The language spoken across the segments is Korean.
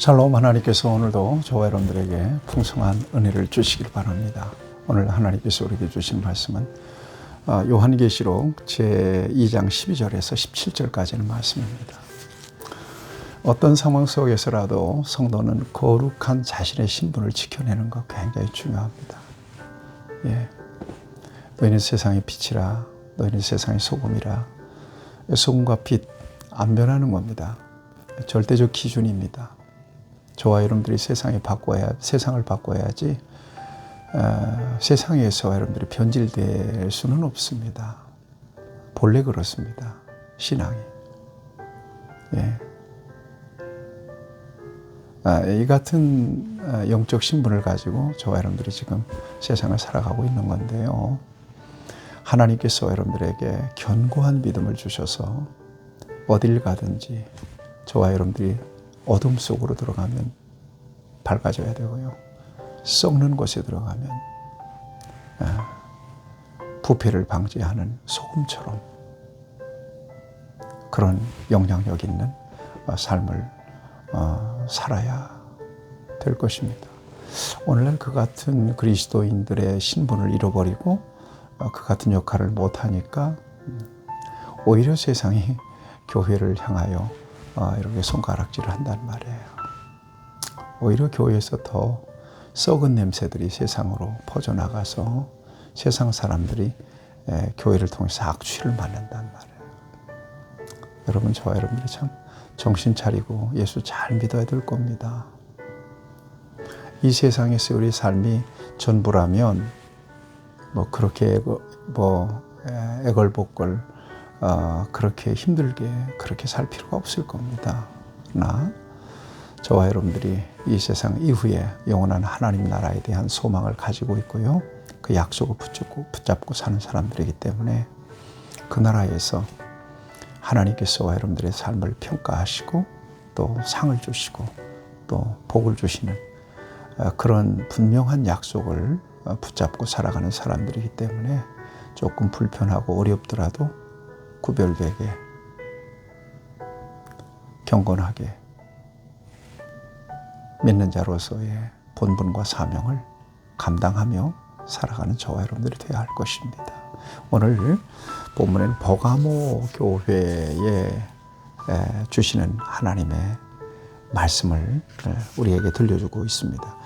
샬롬 하나님께서 오늘도 저와 여러분들에게 풍성한 은혜를 주시길 바랍니다. 오늘 하나님께서 우리에게 주신 말씀은 아, 요한계시록 제2장 12절에서 17절까지는 말씀입니다. 어떤 상황 속에서라도 성도는 거룩한 자신의 신분을 지켜내는 것 굉장히 중요합니다. 예. 너희는 세상의 빛이라, 너희는 세상의 소금이라. 소금과 빛 안 변하는 겁니다. 절대적 기준입니다. 저와 여러분들이 세상에 바꿔야 세상을 바꿔야지 어, 세상에서 여러분들이 변질될 수는 없습니다. 본래 그렇습니다. 신앙이. 예. 아, 이 같은 어, 영적 신분을 가지고 저와 여러분들이 지금 세상을 살아가고 있는 건데요. 하나님께서 여러분들에게 견고한 믿음을 주셔서 어딜 가든지 저와 여러분들이 어둠 속으로 들어가면 밝아져야 되고요. 썩는 곳에 들어가면 아, 부패를 방지하는 소금처럼 그런 영향력 있는 어, 삶을 어, 살아야 될 것입니다. 오늘날 그 같은 그리스도인들의 신분을 잃어버리고 어, 그 같은 역할을 못하니까 음, 오히려 세상이 교회를 향하여 이렇게 손가락질을 한단 말이에요. 오히려 교회에서 더 썩은 냄새들이 세상으로 퍼져나가서 세상 사람들이 교회를 통해서 악취를 맡는단 말이에요. 여러분, 저와 여러분들이 참 정신 차리고 예수 잘 믿어야 될 겁니다. 이 세상에서 우리 삶이 전부라면 뭐 그렇게 뭐 애걸복걸 어, 그렇게 힘들게 그렇게 살 필요가 없을 겁니다. 나 저와 여러분들이 이 세상 이후에 영원한 하나님 나라에 대한 소망을 가지고 있고요. 그 약속을 붙잡고, 붙잡고 사는 사람들이기 때문에 그 나라에서 하나님께서 여러분들의 삶을 평가하시고 또 상을 주시고 또 복을 주시는 어, 그런 분명한 약속을 어, 붙잡고 살아가는 사람들이기 때문에 조금 불편하고 어렵더라도 구별되게 경건하게 믿는 자로서의 본분과 사명을 감당하며 살아가는 저와 여러분들이 되어야 할 것입니다. 오늘 본문에는 버가모 교회에 주시는 하나님의 말씀을 우리에게 들려주고 있습니다.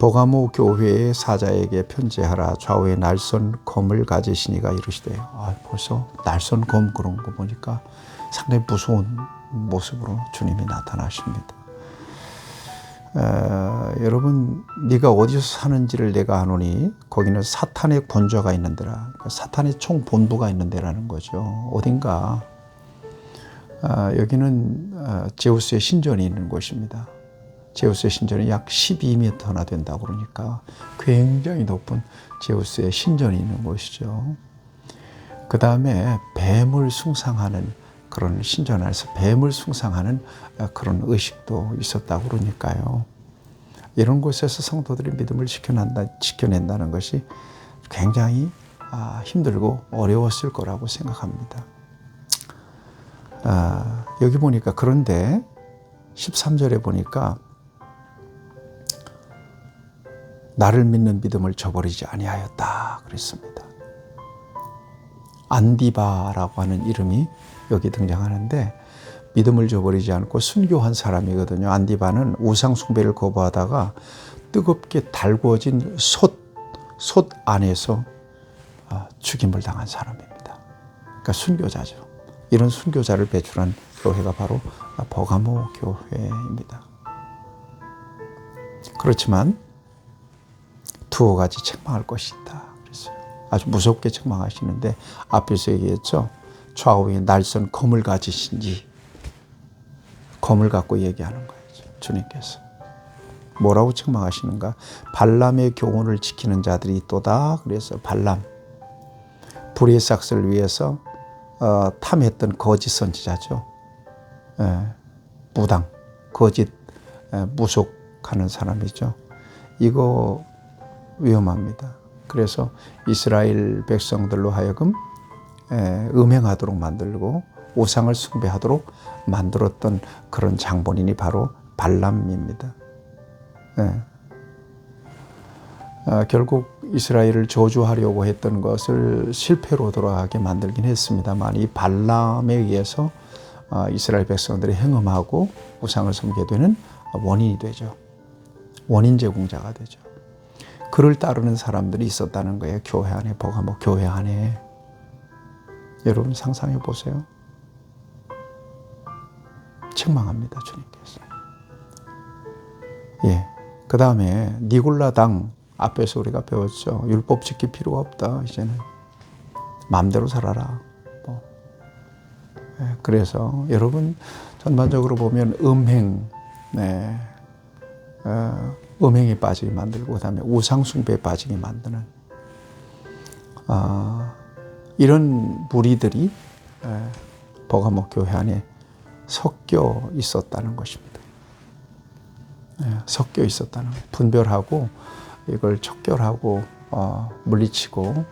버가모 교회의 사자에게 편지하라 좌우에 날선 검을 가지시니가 이르시되 아, 벌써 날선 검 그런 거 보니까 상당히 무서운 모습으로 주님이 나타나십니다. 어, 여러분 네가 어디서 사는지를 내가 아노니 거기는 사탄의 권좌가 있는 데라 그러니까 사탄의 총 본부가 있는 데라는 거죠. 어딘가 어, 여기는 어, 제우스의 신전이 있는 곳입니다. 제우스의 신전이 약 12m나 된다고 그러니까 굉장히 높은 제우스의 신전이 있는 곳이죠. 그 다음에 뱀을 숭상하는 그런 신전 안에서 뱀을 숭상하는 어, 그런 의식도 있었다고 그러니까요. 이런 곳에서 성도들이 믿음을 지켜낸다, 지켜낸다는 것이 굉장히 아, 힘들고 어려웠을 거라고 생각합니다. 아, 여기 보니까 그런데 13절에 보니까 나를 믿는 믿음을 저버리지 아니하였다 그랬습니다. 안디바라고 하는 이름이 여기 등장하는데 믿음을 저버리지 않고 순교한 사람이거든요. 안디바는 우상 숭배를 거부하다가 뜨겁게 달구어진 솥, 솥 안에서 아, 죽임을 당한 사람입니다. 그러니까 순교자죠. 이런 순교자를 배출한 교회가 바로 버가모 교회입니다. 그렇지만 두어 가지 책망할 것이 있다. 그랬어요. 아주 무섭게 책망하시는데 앞에서 얘기했죠. 좌우에 날선 검을 가지신지 검을 갖고 얘기하는 거예요. 주님께서. 뭐라고 책망하시는가? 발람의 교훈을 지키는 자들이 있도다. 그래서 발람. 불의 삭스를 위해서 어, 탐했던 거짓 선지자죠. 예, 무당, 거짓, 예, 무속하는 사람이죠. 이거 위험합니다. 그래서 이스라엘 백성들로 하여금 음행하도록 만들고 우상을 숭배하도록 만들었던 그런 장본인이 바로 발람입니다. 네. 아, 결국 이스라엘을 저주하려고 했던 것을 실패로 돌아가게 만들긴 했습니다만 이 발람에 의해서 아, 이스라엘 백성들이 행음하고 우상을 섬게 되는 원인이 되죠. 원인 제공자가 되죠. 그를 따르는 사람들이 있었다는 거예요. 교회 안에, 버가모 교회 안에. 여러분 상상해 보세요. 책망합니다, 주님께서. 예. 그 다음에 니골라당 앞에서 우리가 배웠죠. 율법 지킬 필요가 없다. 이제는 마음대로 살아라. 뭐. 예. 그래서 여러분 전반적으로 보면 음행, 네. 어, 음행에 빠지게 만들고 그다음에 우상 숭배에 빠지게 만드는 어, 이런 무리들이 버가모 교회 안에 섞여 있었다는 것입니다. 예, 섞여 있었다는 분별하고 이걸 척결하고 어, 물리치고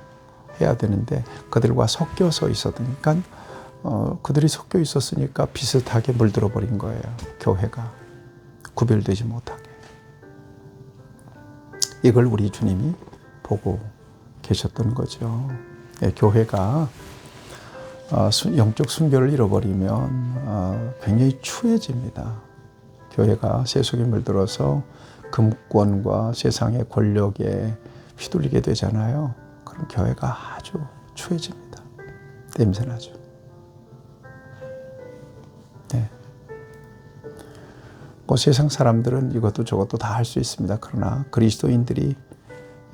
해야 되는데 그들과 섞여서 있었으니까 어, 그들이 섞여 있었으니까 비슷하게 물들어 버린 거예요. 교회가 구별되지 못하게. 이걸 우리 주님이 보고 계셨던 거죠. 예, 교회가 어, 영적 순결을 잃어버리면 어, 굉장히 추해집니다. 교회가 세속에 물들어서 금권과 세상의 권력에 휘둘리게 되잖아요. 그럼 교회가 아주 추해집니다. 냄새나죠. 뭐 세상 사람들은 이것도 저것도 다 할 수 있습니다. 그러나 그리스도인들이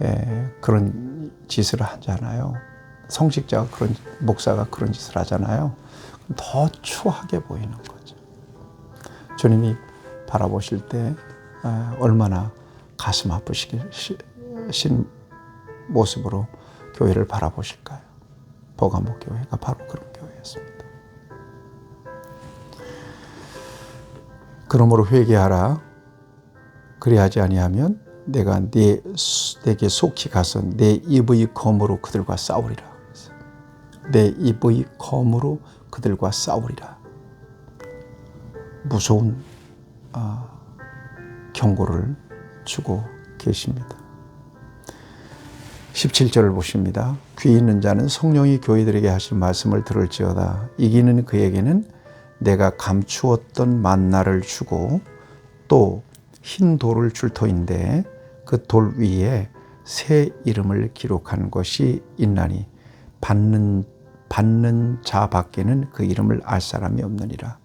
예, 그런 짓을 하잖아요. 성직자가 그런 목사가 그런 짓을 하잖아요. 더 추하게 보이는 거죠. 주님이 바라보실 때 아, 얼마나 가슴 아프신 모습으로 교회를 바라보실까요? 버가모 교회가 바로 그런 교회였습니다. 그러므로 회개하라. 그리하지 아니하면 내가 네 내게 속히 가서 내 입의 검으로 그들과 싸우리라. 내 입의 검으로 그들과 싸우리라. 무서운 어, 경고를 주고 계십니다. 17절을 보십니다. 귀 있는 자는 성령이 교회들에게 하신 말씀을 들을지어다. 이기는 그에게는 내가 감추었던 만나를 주고 또 흰 돌을 줄 터인데 그 돌 위에 새 이름을 기록한 것이 있나니 받는 받는 자 밖에는 그 이름을 알 사람이 없느니라.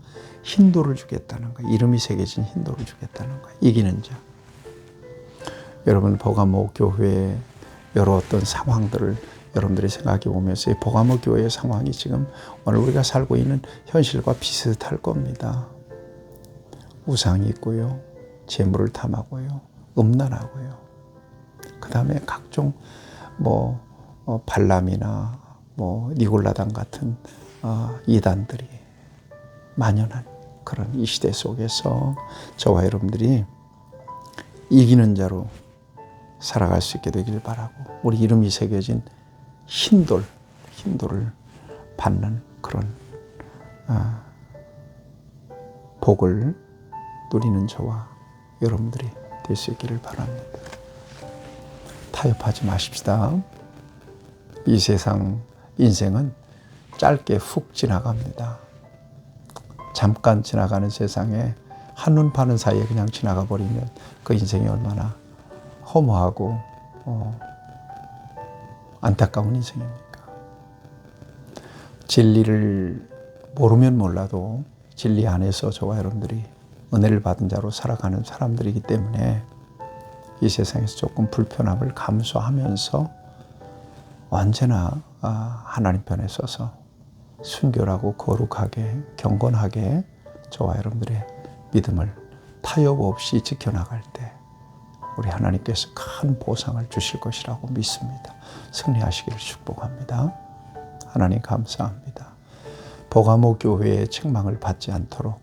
흰 돌을 주겠다는 거예요. 이름이 새겨진 흰 돌을 주겠다는 거예요. 이기는 자. 여러분 버가모 교회 여러 어떤 상황들을 여러분들이 생각해 보면서 이 버가모 교회의 상황이 지금 오늘 우리가 살고 있는 현실과 비슷할 겁니다. 우상이 있고요. 재물을 탐하고요. 음란하고요. 그 다음에 각종 뭐 어, 발람이나 뭐 니골라당 같은 어, 이단들이 만연한 그런 이 시대 속에서 저와 여러분들이 이기는 자로 살아갈 수 있게 되길 바라고 우리 이름이 새겨진 흰돌, 흰돌을 받는 그런 어, 복을 누리는 저와 여러분들이 될 수 있기를 바랍니다. 타협하지 마십시다. 이 세상 인생은 짧게 훅 지나갑니다. 잠깐 지나가는 세상에 한눈 파는 사이에 그냥 지나가 버리면 그 인생이 얼마나 허무하고 어, 안타까운 인생입니까? 진리를 모르면 몰라도 진리 안에서 저와 여러분들이 은혜를 받은 자로 살아가는 사람들이기 때문에 이 세상에서 조금 불편함을 감수하면서 언제나 아, 하나님 편에 서서 순결하고 거룩하게 경건하게 저와 여러분들의 믿음을 타협 없이 지켜나갈 때 우리 하나님께서 큰 보상을 주실 것이라고 믿습니다. 승리하시기를 축복합니다. 하나님 감사합니다. 보가모 교회의 책망을 받지 않도록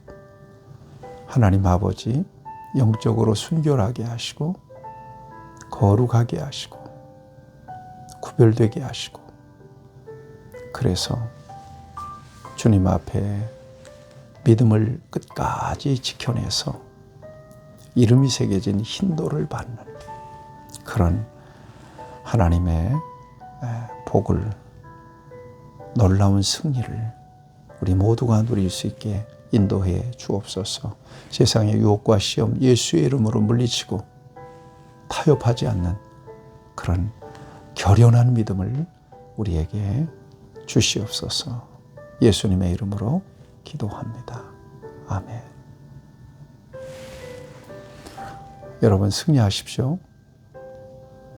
하나님 아버지 영적으로 순결하게 하시고 거룩하게 하시고 구별되게 하시고 그래서 주님 앞에 믿음을 끝까지 지켜내서 이름이 새겨진 흰돌을 받는 그런 하나님의 복을 놀라운 승리를 우리 모두가 누릴 수 있게 인도해 주옵소서. 세상의 유혹과 시험 예수의 이름으로 물리치고 타협하지 않는 그런 결연한 믿음을 우리에게 주시옵소서. 예수님의 이름으로 기도합니다. 아멘. 여러분 승리하십시오.